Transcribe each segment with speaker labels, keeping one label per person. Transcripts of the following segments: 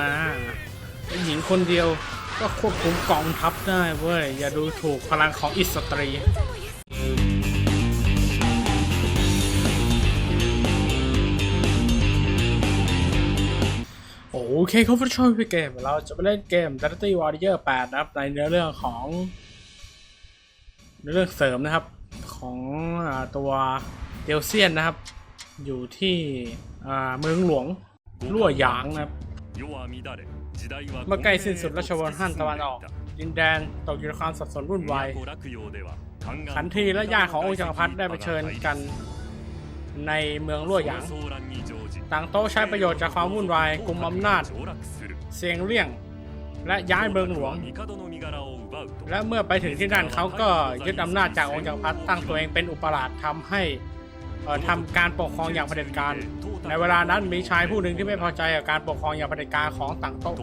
Speaker 1: มาหญิงคนเดียวก็ควบคุมกองทัพได้เว้ย อย่าดูถูกพลังของอิสตรีโอเคครับผู้ชมพี่เกม เราจะไปเล่นเกม d a t y Warrior 8 นะครับ ในเนื้อเรื่องของเนื้อเรื่องเสริมนะครับของอตัวเดลเซียนนะครับ อยู่ที่เมืองหลวงลั่วหยางนะครับ เมื่อใกล้สิ้นสุดราชวงศ์ฮั่นตะวันออกดินแดนตกอยู่ในความสับสนวุ่นวายขันทีและญาติขององค์จักรพรรดิได้ไปเชิญกันในเมืองลั่วหยาง ต่างโต๊ะใช้ประโยชน์จากความวุ่นวายกลุ่มอำนาจ เสียงเลี่ยง และย้ายเมืองหลวง และเมื่อไปถึงที่นั่นเขาก็ยึดอำนาจจากองค์จักรพรรดิตั้งตัวเองเป็นอุปราชทำให้ เอ่อทำการปกครองอย่างเผด็จการ ในเวลานั้นมีชายผู้หนึ่งที่ไม่พอใจกับการปกครองอย่างเผด็จการของต่างโต๊ะ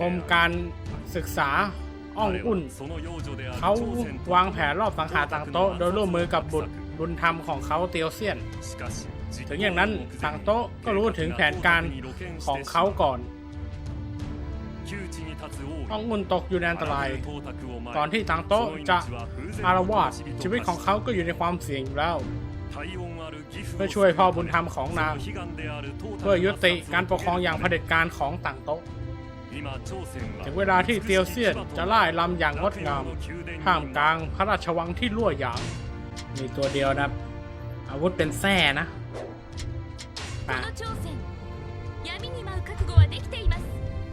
Speaker 1: กรมการศึกษาอ้องอุ่น เขาวางแผนรอบสังหารต่างโต๊ะโดยร่วมมือกับบุตรบุญธรรมของเขาเตียวเซียน ถึงอย่างนั้นต่างโต๊ะก็รู้ถึงแผนการของเขาก่อน อ้องอุ่นตกอยู่ในอันตราย ก่อนที่ต่างโต๊ะจะอารวาสชีวิตของเขาก็อยู่ในความเสี่ยงอยู่แล้วเพื่อช่วยพ่อบุญธรรมของนาง เพื่อยุติการปกครองอย่างเผด็จการของต่างโต๊ะถึงเวลาที่เตียวเซียนจะไล่ลำอย่างงดงามท่ามกลางพระราชวังที่ลั่วหยางมีตัวเดียวนะครับอาวุธเป็นแส้นะ
Speaker 2: こ
Speaker 1: ป่ะ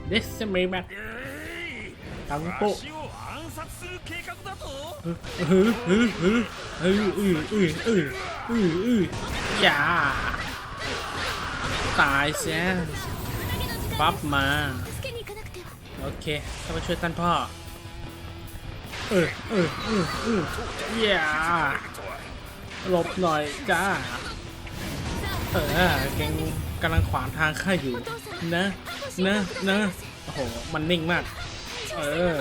Speaker 1: เดสเมแมทตังโตเฮ้
Speaker 3: ยเฮ้ยเฮ้ยเฮ้
Speaker 1: ยอย่าตายเสียปั๊บมา โอเคเข้ามาช่วยท่านพ่อ เออเออเออเอออย่าหลบหน่อยจ้า เออเกงกำลังขวางทางข้าอยู่นะ นะนะโอ้โห มันนิ่งมาก เออ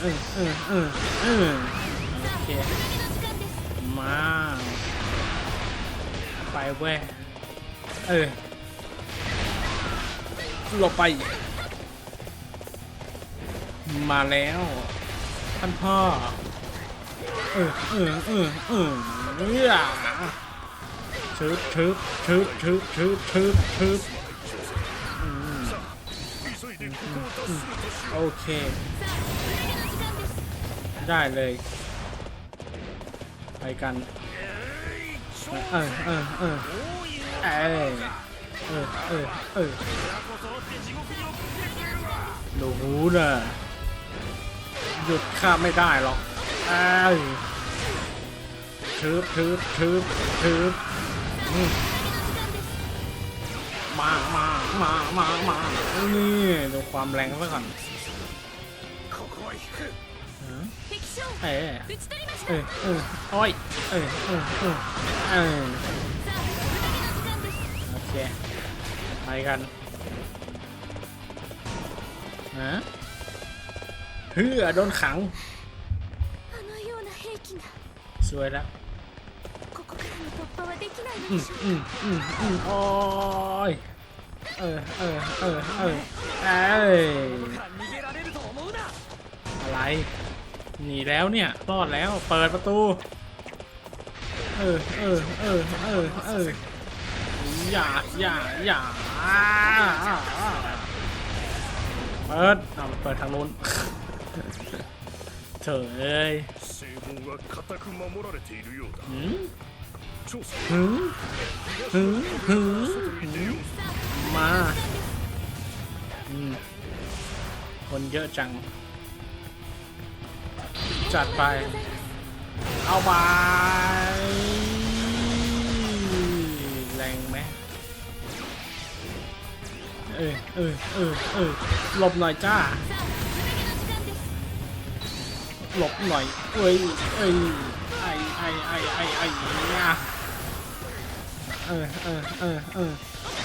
Speaker 1: เออ เออ เออ เออ โอเค มา ไปเว้ย เออ หลบไป มาแล้ว ท่านพ่อ เออ เออ เออ เออเนี่ยทึบทึบทึบทึบทึบทึบทึบ โอเค ได้เลย ไปกัน เออเออเออเออเออเออเออรู้นะหยุดข้าไม่ได้หรอกเออทึบทึบทึบทึบมามา มามามานี่ดูความแรงซะก่อนเออเออเโอ้ยเออเออเออเโอเคไปกันฮะเฮือโดนขังสวยแล้วอืมอืมอืมอืมโอ้ย เออ เออ เออ เออเอยอะไร หนีแล้วเนี่ย รอดแล้ว เปิดประตู เออ เออ เออ เออ เออ อย่า อย่า อย่า เปิดเอาเปิดทางนู้นเฉยหืมหืมหืมหืม มาอืมคนเยอะจัง จัดไป เอาไปแรงไหมเออเออเออเออหลบหน่อยจ้า หลบหน่อยเอ้ยเอ้ยไอไอไอไอไอเนี่ยเออเออเออเออ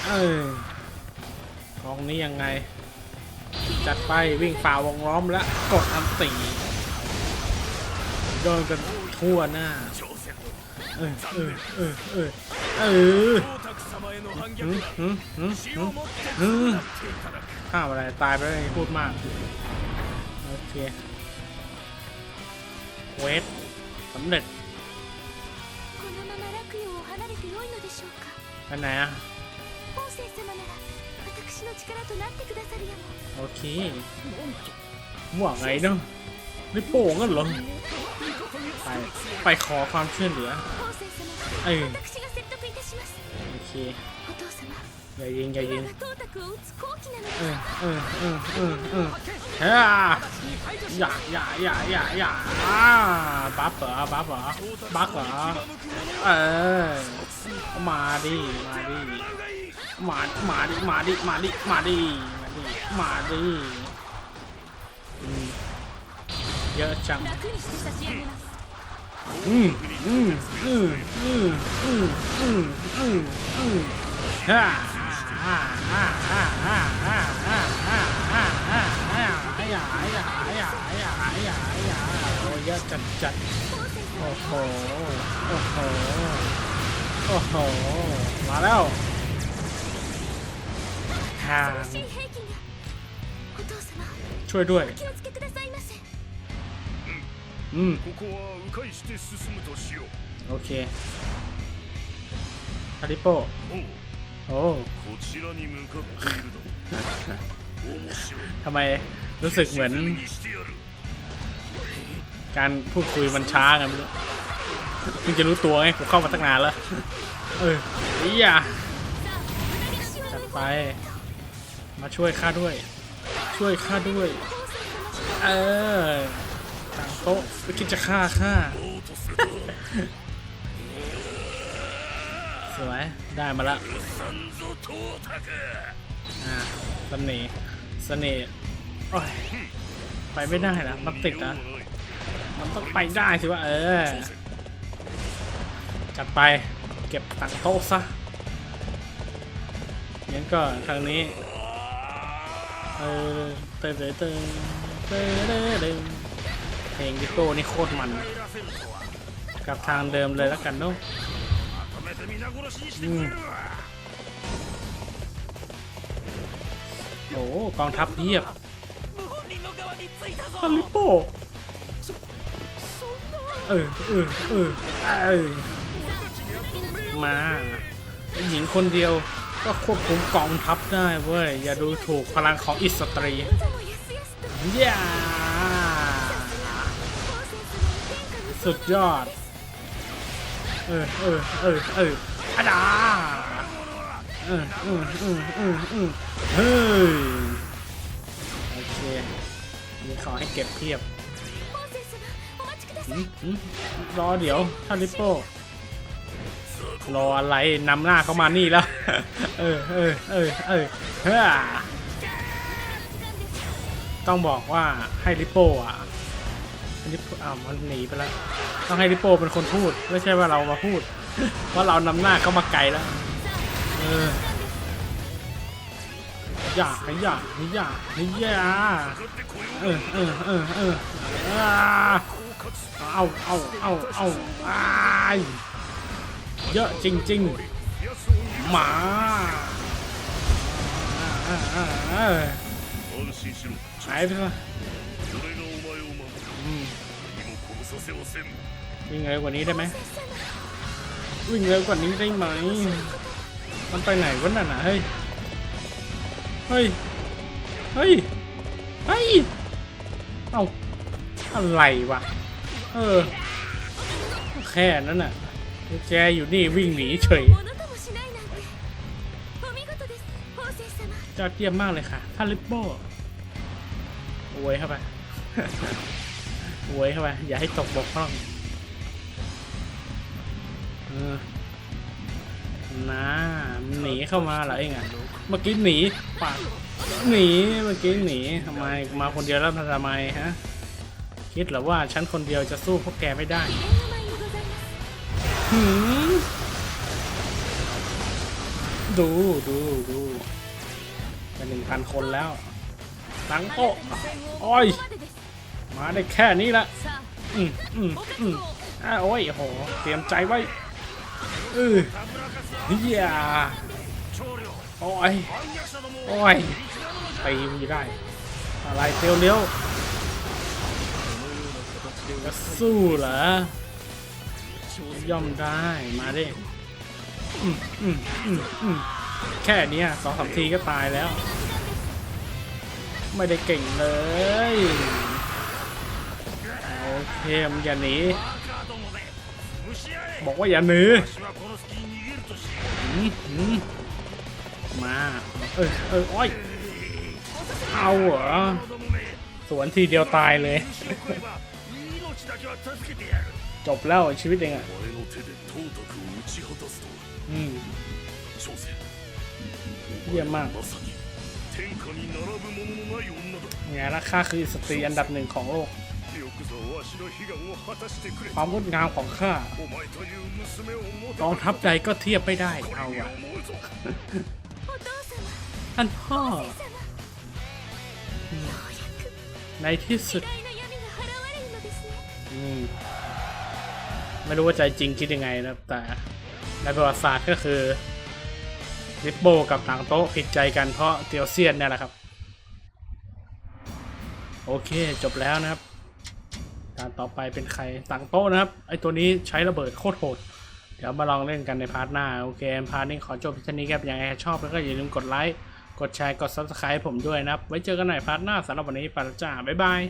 Speaker 1: อกองนี้ยังไง จัดไปวิ่งฝ่าวงล้อมแล้วกดอันตีโดนกันทั่วหน้า เออเออเออเออเออข้าวอะไรตายไปแล้วพูดมาก โอเคเวทสำเร็จ
Speaker 2: อัน
Speaker 1: ไหนอะ
Speaker 2: 私の力となってくださるやも
Speaker 1: โอเคว่าไงเนาะไม่โป่งกันเหรอ ไป ไปขอความช่วยเหลือ
Speaker 2: 本仙様
Speaker 1: はい
Speaker 2: 私が説得いたします
Speaker 1: โอเค
Speaker 2: お父様
Speaker 1: อย่ายิงอย่ายิง
Speaker 2: 今が董卓を撃つ好機なので
Speaker 1: เอ
Speaker 2: す
Speaker 1: อเออเออเออเออเฮ้ยอย่าอย่าอย่าอย่าอย่าอ่าบัฟเหรอบัฟเหรอบัฟเหรอเออมาดิมาดิ มาดิมาดิมาดิมาดิมาดิมาดิเยอะจังอืมอืมอืมอืมอืมอืมอืมอืมฮ่าฮ่าฮ่าฮ่าฮ่าฮ่าฮ่าฮ่าฮ่าฮ่าฮ่าฮ่าฮ่าฮ่าฮ่าฮ่าฮ่าโอ้ยจัดจัดโอ้โหโอ้โหโอ้โหมาแล้วาง ช่วยด้วย อืมโอเคアリポโปโอ้ทำไมรู้สึกเหมือน การพูดคุยมันช้ากันไม่รู้จะรู้ตัวไงผมเข้ามาตั้งนานแล้ว เอออี๋จัดไป มาช่วยข้าด้วย ช่วยข้าด้วย เออต่างโต๊ะไม่คิดจะฆ่าข้าสวยได้มาละอ่าเสน่ห์เสน่ห์ไปไม่ได้นะมันติดนะมันต้องไปได้สิว่าเออ จัดไปเก็บต่างโต๊ะซะงั้นก็ทางนี้ เต้เต้เต้เพลงดิโก้นี่โคตรมันกับทางเดิมเลยแล้วกันเนาะโอ้กองทัพเพียบฮาริโปเออเออเออเออมาหญิงคนเดียว ก็ควบคุมกองทัพได้เว้ย อย่าดูถูกพลังของอิสตรีย่าสุดยอด เออเออเออเอออาดาเออเออเออเออเฮ้ย โอเค มีของให้เก็บเพียบรอเดี๋ยวท่านลิปโป้ รออะไรนำหน้าเขามานี่แล้ว เออเออเออเออเฮ้ต้องบอกว่าให้ริปโป้อะริปอ่ามันหนีไปแล้ว ต้องให้ริปโป้เป็นคนพูด ไม่ใช่ว่าเรามาพูดว่าเรานำหน้าเขามาไกลแล้ว เอออยากอยากอยากอยาเออเออเออเออเอาเอาเอาเอาไอ เยอะจริงๆ มาหายไปละวิ่งเร็วกว่านี้ได้ไหมวิ่งเร็วกว่านี้ได้ไหม มันไปไหนวะน่ะน่ะเฮ้ย เฮ้ย เฮ้ย เฮ้ย เอ้า อะไรวะ เออ แค่นั้นน่ะ แกอยู่นี่วิ่งหนีเฉยจอดเยี่ยมมากเลยค่ะท่านลิปโบ้โวยเข้าไปโวยเข้าไป อย่าให้ตกบกพร่องน้าหนีเข้ามาเหรอเองอะเมื่อกี้หนีปากหนีเมื่อกี้หนีทำไมมาคนเดียวแล้วทำไมฮะ คิดหรือว่าฉันคนเดียวจะสู้พวกแกไม่ได้ ดูดูดูเป็นหนึ่งพันคนแล้วตังโตอ้ย มาได้แค่นี้ละ อืมอืมอืมอ้าโอ้ยโห เตรียมใจไว้อือเฮียโอ้ย โอ้ยตีมีได้ อะไรเตียวเลี้ยวสู้เหรอ ย่อมได้มาเด็กแค่นี้สองสามทีก็ตายแล้ว ไม่ได้เก่งเลย โอเคมันอย่าหนีบอกว่าอย่าหนีมา เออเอออ้ยเอาเหรอสวนทีเดียวตายเลย จบแล้วชีวิตเองอะอืมเยี่ยมมากไงล่ะข้าคือสตรีอันดับหนึ่งของโลก ความงดงามของข้ากองทับใจก็เทียบไม่ได้ เอาอะท่านพ่อ ในที่สุด อืม ไม่รู้ว่าใจจริงคิดยังไงนะแต่ในประวัติศาสตร์ก็คือริปโบกับต่างโต๊ะผิดใจกันเพราะเตียวเซียนเนี่ยแหละครับ โอเคจบแล้วนะครับการต่อไปเป็นใครต่างโต๊ะนะครับ ไอตัวนี้ใช้ระเบิดโคตรโหด เดี๋ยวมาลองเล่นกันในพาร์ทหน้า โอเคพาร์ทนี้ขอจบพียงเท่านี้ครับยังไงชอบแล้วก็อย่าลืมกดไลค์ กดแชร์ กด subscribe ผมด้วยนะครับ ไว้เจอกันใหม่พาร์ทหน้าสำหรับวันนี้ไปแล้วจ้า บ๊ายบาย